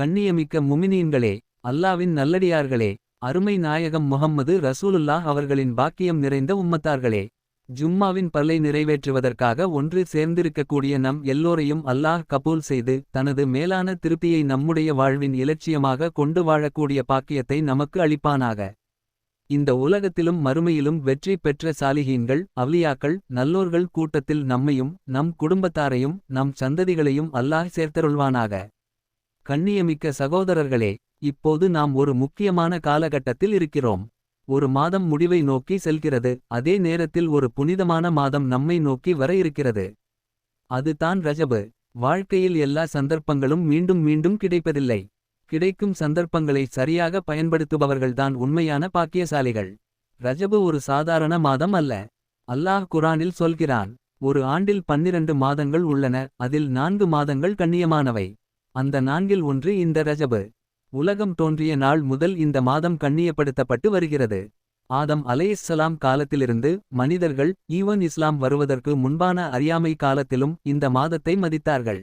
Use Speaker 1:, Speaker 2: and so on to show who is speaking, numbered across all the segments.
Speaker 1: கண்ணியமிக்க முமினீன்களே அல்லாவின் நல்லடியார்களே அருமை நாயகம் முகம்மது ரசூலுல்லாஹ் அவர்களின் பாக்கியம் நிறைந்த உம்மத்தார்களே. ஜும்மாவின் பல்லை நிறைவேற்றுவதற்காக ஒன்று சேர்ந்திருக்கக்கூடிய நம் எல்லோரையும் அல்லாஹ் கபூல் செய்து தனது மேலான திருப்தியை நம்முடைய வாழ்வின் இலட்சியமாக கொண்டு வாழக்கூடிய பாக்கியத்தை நமக்கு அளிப்பானாக. இந்த உலகத்திலும் மறுமையிலும் வெற்றி பெற்ற சாலிகீன்கள் அவ்லியாக்கள் நல்லோர்கள் கூட்டத்தில் நம்மையும் நம் குடும்பத்தாரையும் நம் சந்ததிகளையும் அல்லாஹ் சேர்த்தருள்வானாக. கண்ணியமிக்க சகோதரர்களே இப்போது நாம் ஒரு முக்கியமான காலகட்டத்தில் இருக்கிறோம். ஒரு மாதம் முடிவை நோக்கி செல்கிறது அதே நேரத்தில் ஒரு புனிதமான மாதம் நம்மை நோக்கி வர இருக்கிறது. அது தான் ரஜபு. வாழ்க்கையில் எல்லா சந்தர்ப்பங்களும் மீண்டும் மீண்டும் கிடைப்பதில்லை. கிடைக்கும் சந்தர்ப்பங்களை சரியாக பயன்படுத்துபவர்கள்தான் உண்மையான பாக்கியசாலிகள். ரஜபு ஒரு சாதாரண மாதம் அல்ல. அல்லாஹ் குரானில் சொல்கிறான் ஒரு ஆண்டில் பன்னிரண்டு மாதங்கள் உள்ளன அதில் நான்கு மாதங்கள் கண்ணியமானவை. அந்த நான்கில் ஒன்று இந்த ரஜபு. உலகம் தோன்றிய நாள் முதல் இந்த மாதம் கண்ணியப்படுத்தப்பட்டு வருகிறது. ஆதம் அலையஸ்ஸலாம் காலத்திலிருந்து மனிதர்கள் ஈவன் இஸ்லாம் வருவதற்கு முன்பான அறியாமை காலத்திலும் இந்த மாதத்தை மதித்தார்கள்.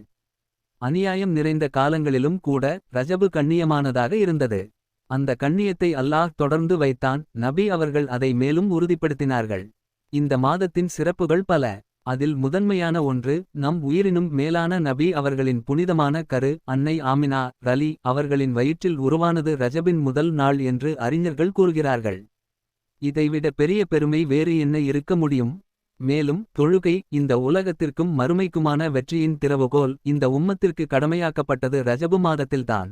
Speaker 1: அநியாயம் நிறைந்த காலங்களிலும் கூட ரஜபு கண்ணியமானதாக இருந்தது. அந்த கண்ணியத்தை அல்லாஹ் தொடர்ந்து வைத்தான் நபி அவர்கள் அதை மேலும் உறுதிப்படுத்தினார்கள். இந்த மாதத்தின் சிறப்புகள் பல. அதில் முதன்மையான ஒன்று நம் உயிரினும் மேலான நபி அவர்களின் புனிதமான கரு அன்னை ஆமினா ரலி அவர்களின் வயிற்றில் உருவானது ரஜபின் முதல் நாள் என்று அறிஞர்கள் கூறுகிறார்கள். இதைவிட பெரிய பெருமை வேறு என்ன இருக்க முடியும்? மேலும் தொழுகை இந்த உலகத்திற்கும் மறுமைக்குமான வெற்றியின் திறவுகோல் இந்த உம்மத்திற்கு கடமையாக்கப்பட்டது ரஜபு மாதத்தில்தான்.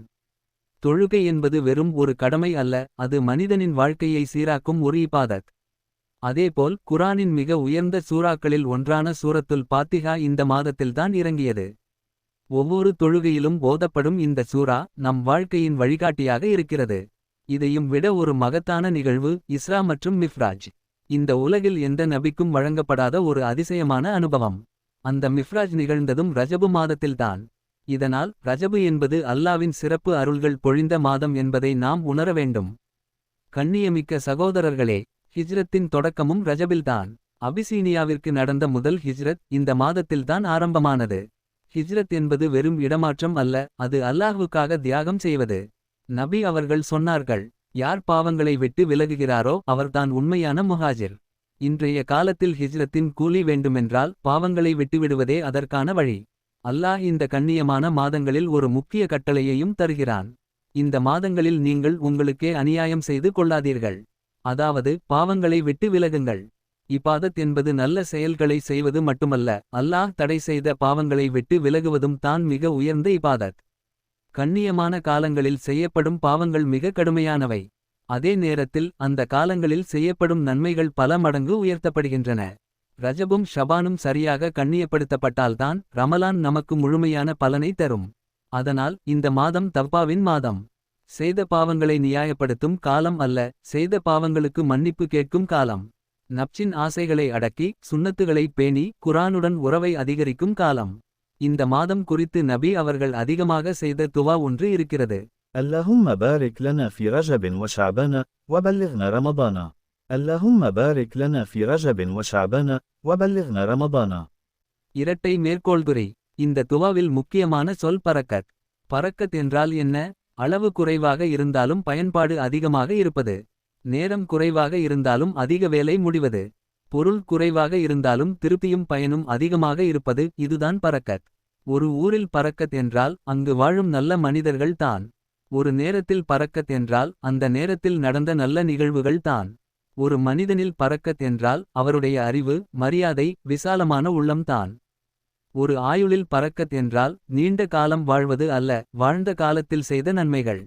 Speaker 1: தொழுகை என்பது வெறும் ஒரு கடமை அல்ல அது மனிதனின் வாழ்க்கையை சீராக்கும் ஒரு இபாதத் அதேபோல் குரானின் மிக உயர்ந்த சூறாக்களில் ஒன்றான சூரத்துல் பாத்திகா இந்த மாதத்தில்தான் இறங்கியது. ஒவ்வொரு தொழுகையிலும் போதப்படும் இந்த சூரா நம் வாழ்க்கையின் வழிகாட்டியாக இருக்கிறது. இதையும் விட ஒரு மகத்தான நிகழ்வு இஸ்ரா மற்றும் மிஃப்ராஜ். இந்த உலகில் எந்த நபிக்கும் வழங்கப்படாத ஒரு அதிசயமான அனுபவம். அந்த மிஃப்ராஜ் நிகழ்ந்ததும் ரஜபு மாதத்தில்தான். இதனால் ரஜபு என்பது அல்லாவின் சிறப்பு அருள்கள் பொழிந்த மாதம் என்பதை நாம் உணர வேண்டும். கண்ணியமிக்க சகோதரர்களே ஹிஜ்ரத்தின் தொடக்கமும் ரஜபில்தான். அபிசீனியாவிற்கு நடந்த முதல் ஹிஜ்ரத் இந்த மாதத்தில்தான் ஆரம்பமானது. ஹிஜ்ரத் என்பது வெறும் இடமாற்றம் அல்ல அது அல்லாஹுக்காக தியாகம் செய்வது. நபி அவர்கள் சொன்னார்கள் யார் பாவங்களை விட்டு விலகுகிறாரோ அவர்தான் உண்மையான முஹாஜிர். இன்றைய காலத்தில் ஹிஜ்ரத்தின் கூலி வேண்டுமென்றால் பாவங்களை விட்டுவிடுவதே அதற்கான வழி. அல்லாஹ் இந்த கண்ணியமான மாதங்களில் ஒரு முக்கிய கட்டளையையும் தருகிறான். இந்த மாதங்களில் நீங்கள் உங்களுக்கே அநியாயம் செய்து கொள்ளாதீர்கள். அதாவது பாவங்களை விட்டு விலகுங்கள். இபாதத் என்பது நல்ல செயல்களை செய்வது மட்டுமல்ல அல்லாஹ் தடை செய்த பாவங்களை விட்டு விலகுவதும் தான் மிக உயர்ந்த இபாதத். கண்ணியமான காலங்களில் செய்யப்படும் பாவங்கள் மிக கடுமையானவை. அதே நேரத்தில் அந்த காலங்களில் செய்யப்படும் நன்மைகள் பல மடங்கு உயர்த்தப்படுகின்றன. ரஜபும் ஷபானும் சரியாக கண்ணியப்படுத்தப்பட்டால்தான் ரமலான் நமக்கு முழுமையான பலனை தரும். அதனால் இந்த மாதம் தவ்பாவின் மாதம். செய்த பாவங்களை நியாயப்படுத்தும் காலம் அல்ல செய்த பாவங்களுக்கு மன்னிப்பு கேட்கும் காலம் நப்சின் ஆசைகளை அடக்கி சுன்னத்துகளை பேணி குரானுடன் உறவை அதிகரிக்கும் காலம் இந்த மாதம் குறித்து நபி அவர்கள் அதிகமாக செய்த துவா ஒன்று இருக்கிறது
Speaker 2: اللهم بارك لنا في رجب وشعبان وبلغنا رمضان اللهم بارك لنا في رجب وشعبان وبلغنا رمضان
Speaker 1: இரட்டை மேற்கோள்துறை இந்த துவாவில் முக்கியமான சொல் பரக்கத் பரக்கத் என்றால் என்ன அளவு குறைவாக இருந்தாலும் பயன்பாடு அதிகமாக இருப்பது. நேரம் குறைவாக இருந்தாலும் அதிக வேலை முடிவது. பொருள் குறைவாக இருந்தாலும் திருப்தியும் பயனும் அதிகமாக இருப்பது இதுதான் பறக்கத். ஒரு ஊரில் பறக்கத் என்றால் அங்கு வாழும் நல்ல மனிதர்கள் தான். ஒரு நேரத்தில் பறக்கத் என்றால் அந்த நேரத்தில் நடந்த நல்ல நிகழ்வுகள் தான். ஒரு மனிதனில் பறக்கத் என்றால் அவருடைய அறிவு மரியாதை விசாலமான உள்ளம்தான் ஒரு ஆயுளில் பறக்கத் என்றால் நீண்ட காலம் வாழ்வது அல்ல வாழ்ந்த காலத்தில் செய்த நன்மைகள்.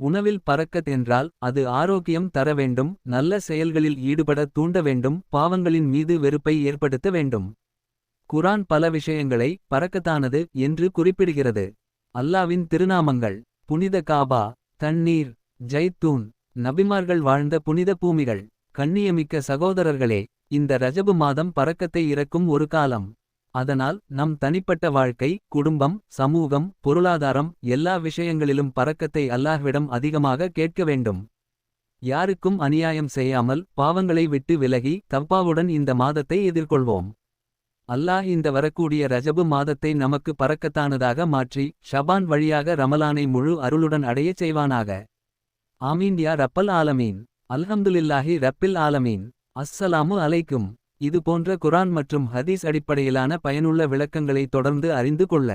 Speaker 1: உணவில் பறக்கத் என்றால் அது ஆரோக்கியம் தர வேண்டும் நல்ல செயல்களில் ஈடுபட தூண்ட வேண்டும் பாவங்களின் மீது வெறுப்பை ஏற்படுத்த வேண்டும். குரான் பல விஷயங்களை பறக்கத்தானது என்று குறிப்பிடுகிறது. அல்லாவின் திருநாமங்கள் புனித காபா தண்ணீர் ஜைத்தூன் நபிமார்கள் வாழ்ந்த புனித பூமிகள் கண்ணியமிக்க சகோதரர்களே இந்த ரஜபு மாதம் பறக்கத்தை இறக்கும் ஒரு காலம். அதனால் நம் தனிப்பட்ட வாழ்க்கை குடும்பம் சமூகம் பொருளாதாரம் எல்லா விஷயங்களிலும் பறக்கத்தை அல்லாஹ்விடம் அதிகமாக கேட்க வேண்டும். யாருக்கும் அநியாயம் செய்யாமல் பாவங்களை விட்டு விலகி தவ்பாவுடன் இந்த மாதத்தை எதிர்கொள்வோம். அல்லாஹ் இந்த வரக்கூடிய ரஜபு மாதத்தை நமக்கு பறக்கத்தானதாக மாற்றி ஷபான் வழியாக ரமலானை முழு அருளுடன் அடையச் செய்வானாக. ஆமீன் யா ரப்பல் ஆலமீன். அல்ஹம்துலில்லாஹி ரப்பில் ஆலமீன். அஸ்ஸலாமு அலைக்கும். இது போன்ற குரான் மற்றும் ஹதீஸ் அடிப்படையிலான பயனுள்ள விளக்கங்களை தொடர்ந்து அறிந்து கொள்ள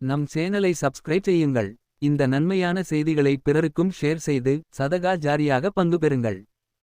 Speaker 1: நம் சேனலை சப்ஸ்கிரைப் செய்யுங்கள். இந்த நன்மையான செய்திகளை பிறருக்கும் ஷேர் செய்து சதகா ஜாரியாக பங்கு பெறுங்கள்.